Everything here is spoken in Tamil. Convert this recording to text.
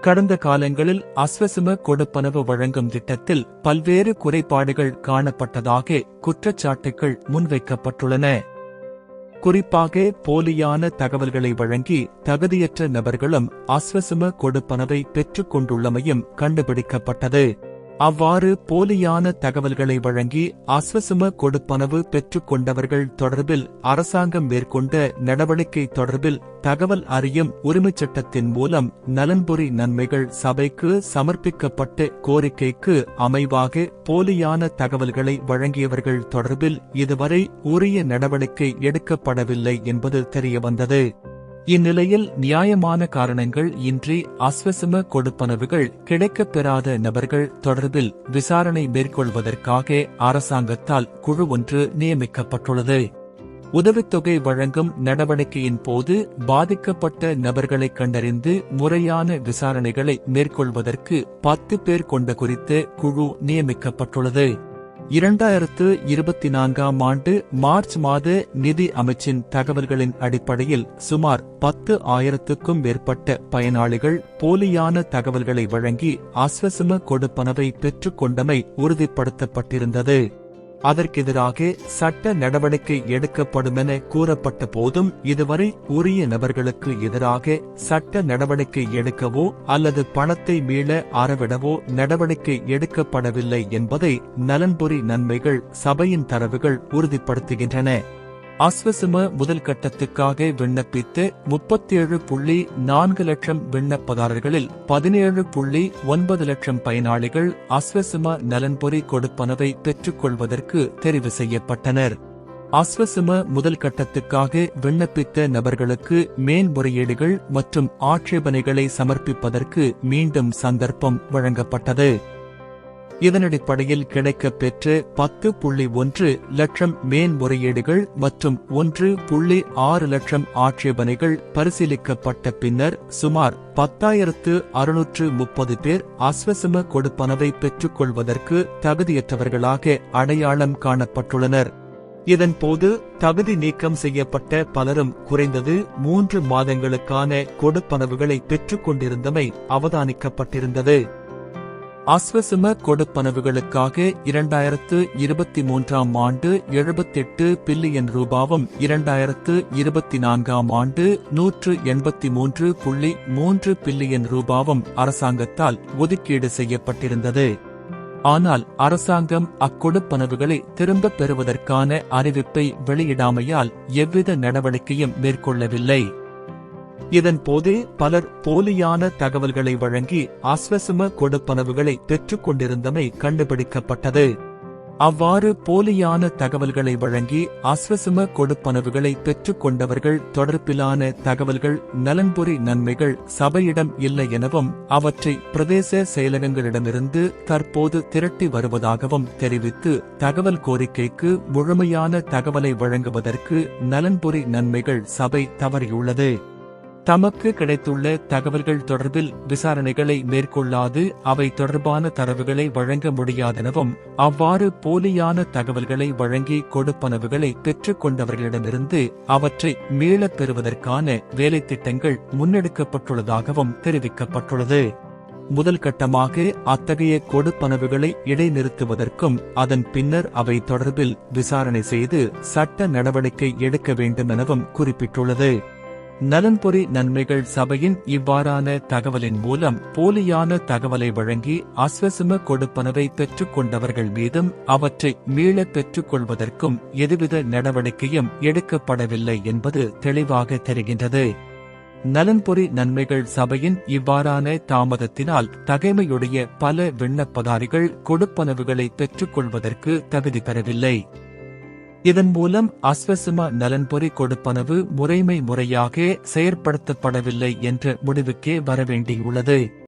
கடந்த காலங்களில் அஸ்வசும கொடுப்பனவு வழங்கும் திட்டத்தில் பல்வேறு குறைபாடுகள் காணப்பட்டதாக குற்றச்சாட்டுகள் முன்வைக்கப்பட்டுள்ளன. குறிப்பாக போலியான தகவல்களை வழங்கி தகுதியற்ற நபர்களும் அஸ்வசும கொடுப்பனவை பெற்றுக் கொண்டுள்ளமையும் கண்டுபிடிக்கப்பட்டது. அவ்வாறு போலியான தகவல்களை வழங்கி அஸ்வசும கொடுப்பனவு பெற்றுக் கொண்டவர்கள் தொடர்பில் அரசாங்கம் மேற்கொண்ட நடவடிக்கை தொடர்பில் தகவல் அறியும் உரிமைச் சட்டத்தின் மூலம் நலன்புரி நன்மைகள் சபைக்கு சமர்ப்பிக்கப்பட்ட கோரிக்கைக்கு அமைவாக போலியான தகவல்களை வழங்கியவர்கள் தொடர்பில் இதுவரை உரிய நடவடிக்கை எடுக்கப்படவில்லை என்பது தெரியவந்தது. இந்நிலையில் நியாயமான காரணங்கள் இன்றி அஸ்வசம கொடுப்பனவுகள் கிடைக்கப்பெறாத நபர்கள் தொடர்பில் விசாரணை மேற்கொள்வதற்காக அரசாங்கத்தால் குழு ஒன்று நியமிக்கப்பட்டுள்ளது. உதவித்தொகை வழங்கும் நடவடிக்கையின் போது பாதிக்கப்பட்ட நபர்களை கண்டறிந்து முறையான விசாரணைகளை மேற்கொள்வதற்கு பத்து பேர் கொண்ட குறித்த குழு நியமிக்கப்பட்டுள்ளது. இரண்டாயிரத்து இருபத்தி நான்காம் ஆண்டு மார்ச் மாத நிதி அமைச்சின் தகவல்களின் அடிப்படையில் சுமார் பத்து ஆயிரத்துக்கும் மேற்பட்ட பயனாளிகள் போலியான தகவல்களை வழங்கி அஸ்வசம கொடுப்பனவை பெற்றுக்கொண்டமை உறுதிப்படுத்தப்பட்டிருந்தது. அதற்கெதிராக சட்ட நடவடிக்கை எடுக்கப்படுமென கூறப்பட்ட போதும் இதுவரை உரிய நபர்களுக்கு எதிராக சட்ட நடவடிக்கை எடுக்கவோ அல்லது பணத்தை மீள அறவிடவோ நடவடிக்கை எடுக்கப்படவில்லை என்பதை நலன்புரி நன்மைகள் சபையின் தரவுகள் உறுதிப்படுத்துகின்றன. அஸ்வசும முதல் கட்டத்துக்காக விண்ணப்பித்து முப்பத்தேழு புள்ளி நான்கு லட்சம் விண்ணப்பதாரர்களில் பதினேழு புள்ளி ஒன்பது லட்சம் பயனாளிகள் அஸ்வசும நலன்பொறி கொடுப்பனவை பெற்றுக்கொள்வதற்கு தெரிவு செய்யப்பட்டனர். அஸ்வசும முதல் கட்டத்துக்காக விண்ணப்பித்த நபர்களுக்கு மேன்முறையீடுகள் மற்றும் ஆட்சேபனைகளை சமர்ப்பிப்பதற்கு மீண்டும் சந்தர்ப்பம் வழங்கப்பட்டது. இதனடிப்படையில் கிடைக்கப் பெற்ற பத்து புள்ளி ஒன்று லட்சம் மேன்முறையீடுகள் மற்றும் ஒன்று புள்ளி ஆறு லட்சம் ஆட்சேபனைகள் பரிசீலிக்கப்பட்ட பின்னர் சுமார் பத்தாயிரத்து அறுநூற்று முப்பது பேர் அஸ்வசம கொடுப்பனவை பெற்றுக்கொள்வதற்கு தகுதியற்றவர்களாக அடையாளம் காணப்பட்டுள்ளனர். இதன்போது தகுதி நீக்கம் செய்யப்பட்ட பலரும் குறைந்தது மூன்று மாதங்களுக்கான கொடுப்பனவுகளை பெற்றுக் கொண்டிருந்தமை அவதானிக்கப்பட்டிருந்தது. அஸ்வசும கொடுப்பனவுகளுக்காக இரண்டாயிரத்து இருபத்தி மூன்றாம் ஆண்டு எழுபத்தெட்டு பில்லியன் ரூபாவும் இரண்டாயிரத்து இருபத்தி நான்காம் ஆண்டு நூற்று எண்பத்தி மூன்று புள்ளி மூன்று பில்லியன் ரூபாவும் அரசாங்கத்தால் ஒதுக்கீடு செய்யப்பட்டிருந்தது. ஆனால் அரசாங்கம் அக்கொடுப்பனவுகளை திரும்பப் பெறுவதற்கான அறிவிப்பை வெளியிடாமையால் எவ்வித நடவடிக்கையும் மேற்கொள்ளவில்லை. இதன்போது பலர் போலியான தகவல்களை வழங்கி அஸ்வசம கொடுப்பனவுகளை பெற்றுக் கொண்டிருந்தமை கண்டுபிடிக்கப்பட்டது. அவ்வாறு போலியான தகவல்களை வழங்கி அஸ்வசம கொடுப்பனவுகளை பெற்றுக் கொண்டவர்கள் தொடர்பிலான தகவல்கள் நலன்புரி நன்மைகள் சபையிடம் இல்லை எனவும் அவற்றை பிரதேச செயலகங்களிடமிருந்து தற்போது திரட்டி வருவதாகவும் தெரிவித்து தகவல் கோரிக்கைக்கு முழுமையான தகவலை வழங்குவதற்கு நலன்புரி நன்மைகள் சபை தவறியுள்ளது. தமக்கு கிடைத்துள்ள தகவல்கள் தொடர்பில் விசாரணைகளை மேற்கொள்ளாது அவை தொடர்பான தரவுகளை வழங்க முடியாதெனவும் அவ்வாறு போலியான தகவல்களை வழங்கி கொடுப்பனவுகளை பெற்றுக் கொண்டவர்களிடமிருந்து அவற்றை மீளப் பெறுவதற்கான வேலைத்திட்டங்கள் முன்னெடுக்கப்பட்டுள்ளதாகவும் தெரிவிக்கப்பட்டுள்ளது. முதல் கட்டமாக அத்தகைய கொடுப்பனவுகளை இடைநிறுத்துவதற்கும் அதன் பின்னர் அவை தொடர்பில் விசாரணை செய்து சட்ட நடவடிக்கை எடுக்க வேண்டும் எனவும் குறிப்பிட்டுள்ளது. நலன்பொறி நன்மைகள் சபையின் இவ்வாறான தகவலின் மூலம் போலியான தகவலை வழங்கி அஸ்வசம கொடுப்பனவை பெற்றுக் கொண்டவர்கள் மீதும் அவற்றை மீளப் பெற்றுக் கொள்வதற்கும் எதுவித நடவடிக்கையும் எடுக்கப்படவில்லை என்பது தெளிவாக தெரிகின்றது. நலன்பொறி நன்மைகள் சபையின் இவ்வாறான தாமதத்தினால் தகைமையுடைய பல விண்ணப்பதாரிகள் கொடுப்பனவுகளை பெற்றுக் கொள்வதற்கு தகுதி பெறவில்லை. இதன் மூலம் அஸ்வசும நலன்பொறி கொடுப்பனவு முறைமை முறையாக செயற்படுத்தப்படவில்லை என்ற முடிவுக்கே வரவேண்டியுள்ளது.